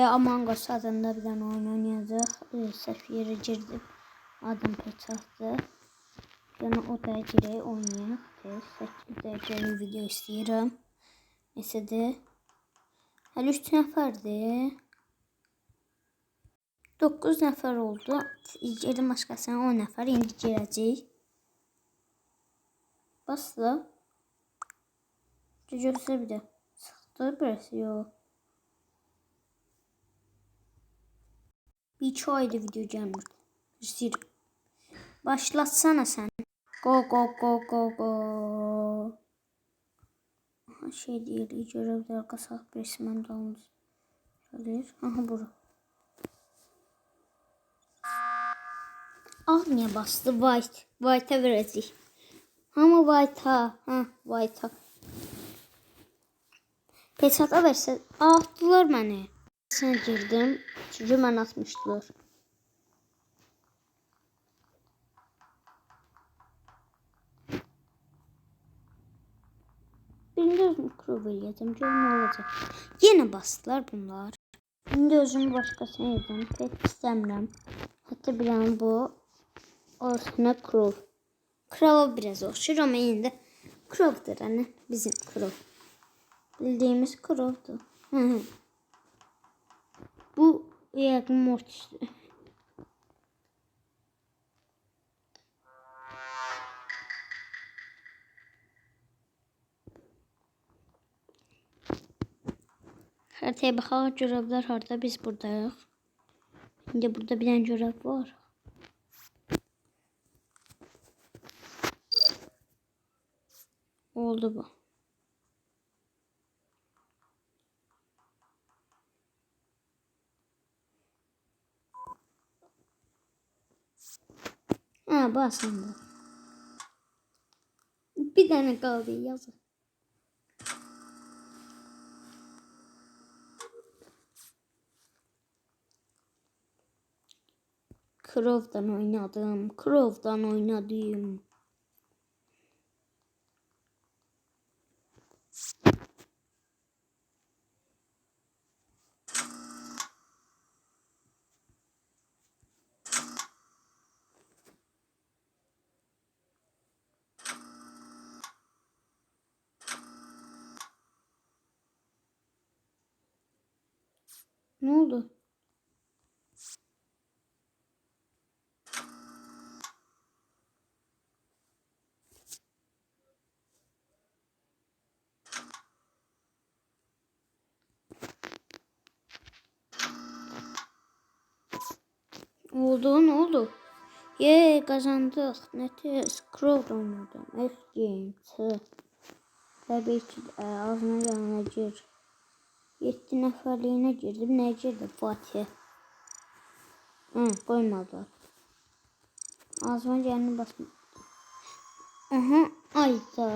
Ve Among Us adında bir tane oyun oynayacağıq. E, səhv yerə girdim. Adım Peçatdır. Yəni o da girək oynayaq. Tez 8 dəqiqəlik video istəyirəm. Nəsədir? Hələ 3 nəfərdir. 9 nəfər oldu. Girdim başqasına 10 nəfər indi girəcək. Basla. Göstər bir də. Sıxdı burası yox. Bir ayda video gelmir. İstəyirəm. Başlatsana sen. Go go go go go. Aha, şey değil. Görevler kasap resmen dalmış. Gelir. Aha bura. Ah niye bastı? White. White'a verəcək. Hamı White'a. Ha White'a. Pesata versə. Atdılar məni. Sen girdim. Atmışdılar. Birinci özümü kurov eləyəcəm. Görüm nə olacaq. Yenə bastılar bunlar. İndi özümü başqasına yedim. Pek istəmirəm. Hətta bilən bu olsuna kurov. Krova biraz oxşur ama yine de kurovdur hani bizim kurov. Bildiğimiz hı. Bu yakın mortis. Haritaya bakalım görevler harda biz buradayız. Şimdi burada bir tane görev var. Oldu bu. Ha bu aslında. Bir tane kaldı yazın. Crow'dan oynadım. Crow'dan oynadım. Ne oldu? Oldu ne oldu? Ye kazandık. Ne tez. Crow oynadım. F game. Tabii ki de ağzına yanına gir. 7 nəfərliyinə girdim. Nəyə girdim? Fatih. Hı, qoymadılar. Ağzıma gəlini basma. Aha, ayda.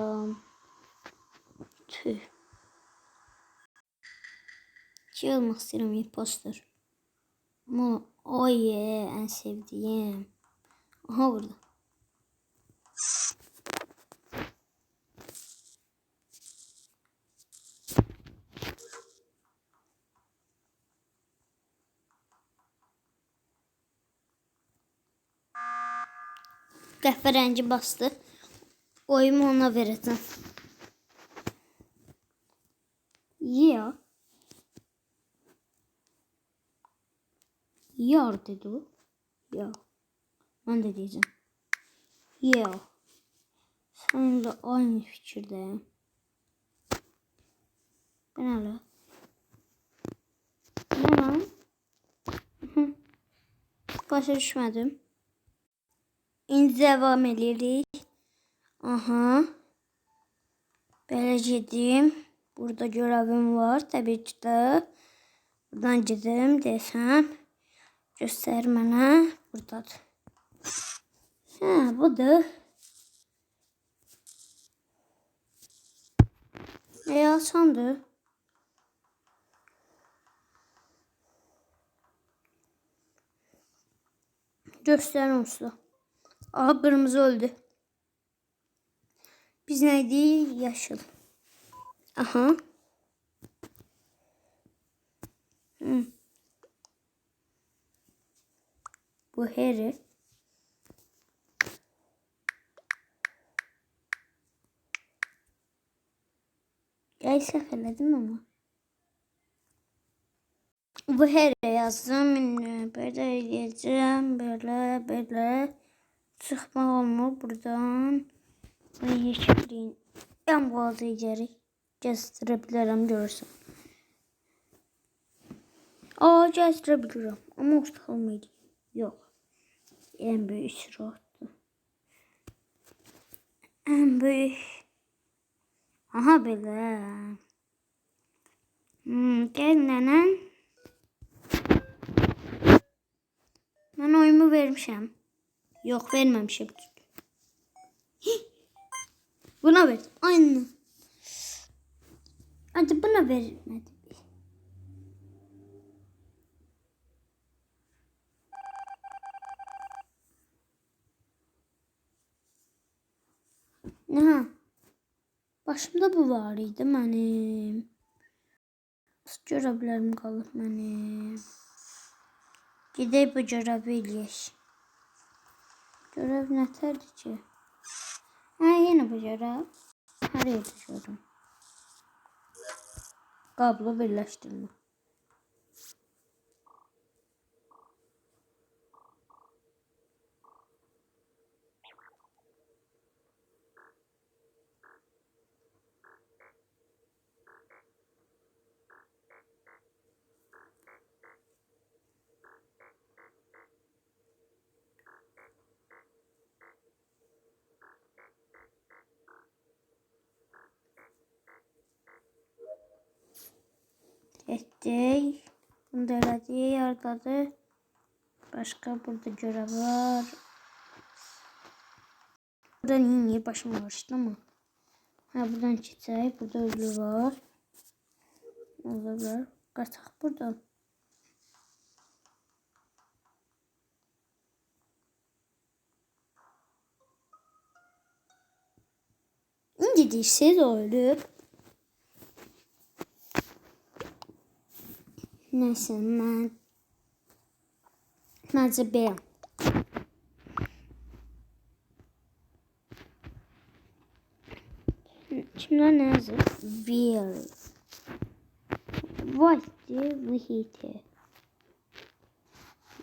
Tüh. Şey olmaq istəyirəm, imposter. Ama o ye, en sevdiğim. Aha burada. Kahverengi bastı. Oyumu ona vereceğim. Yeah. Yar dedi o. Ya. Ben de diyeceğim. Ya. Sen de aynı fikirdeyim. Ben öyle. Ne lan? Başa düşmedim. İndi devam edirik. Aha. Belə gedim. Burada görevim var tabii ki de. Buradan gedim desem. Göster mənə. Buradadır. Hə, budur. E, asandır. Göster onsuz. Aha kırmızı öldü. Biz neydi? Yaşıl. Aha. Hı. Bu Harry. Ya sefeledim ama. Bu her yazdım. Böyle geleceğim. Böyle böyle. Çıkma olmur buradan. Bunu yeşilliğin yan boğazı içeri gezdirebilirim görürsün. Aa gezdirebilirim ama usta olmaydı. Yok. En büyük sırahtı. En büyük. Aha böyle. Hmm, gel nenen. Ben oyumu vermişim. Yok vermemişim. Hih. Buna ver. Aynı. Hadi buna vermedi. Aha. Başımda bu var idi mənim. Nasıl görevlerim qalır mənim? Gedək bu görevi eləyək. Görev nətərdir ki? Ha, yine bu görev. Yerde gördüm. Kablo birleştirme. Ettik. Bunu da elədik, yardadı. Başka burada görev var. Burada niye başım ağrıştı ama. Ha buradan çiçek, burada ölü var. Olabilir. Kaçak buradan. İnce değilse de ölüp. Neyse ben Bence B. Şimdi ne yazıyor? Will. What do we hate?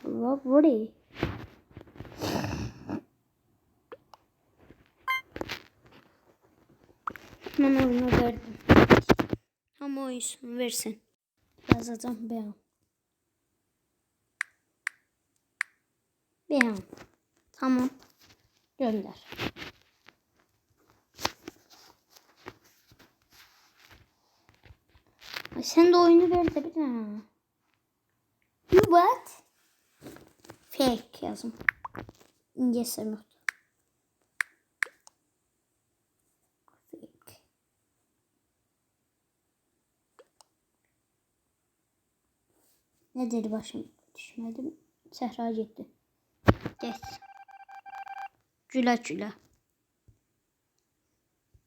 Robbery. Ben oyunu verdim. Ama oysun versin. Yazacağım beyan. Beyan. Tamam. Gönder. Sen de oyunu ver de bir tane. You what? Fake yazım. İngilizce yok. Ne dedi başım düşmedim. Sehra gitti. Geç. Güle güle.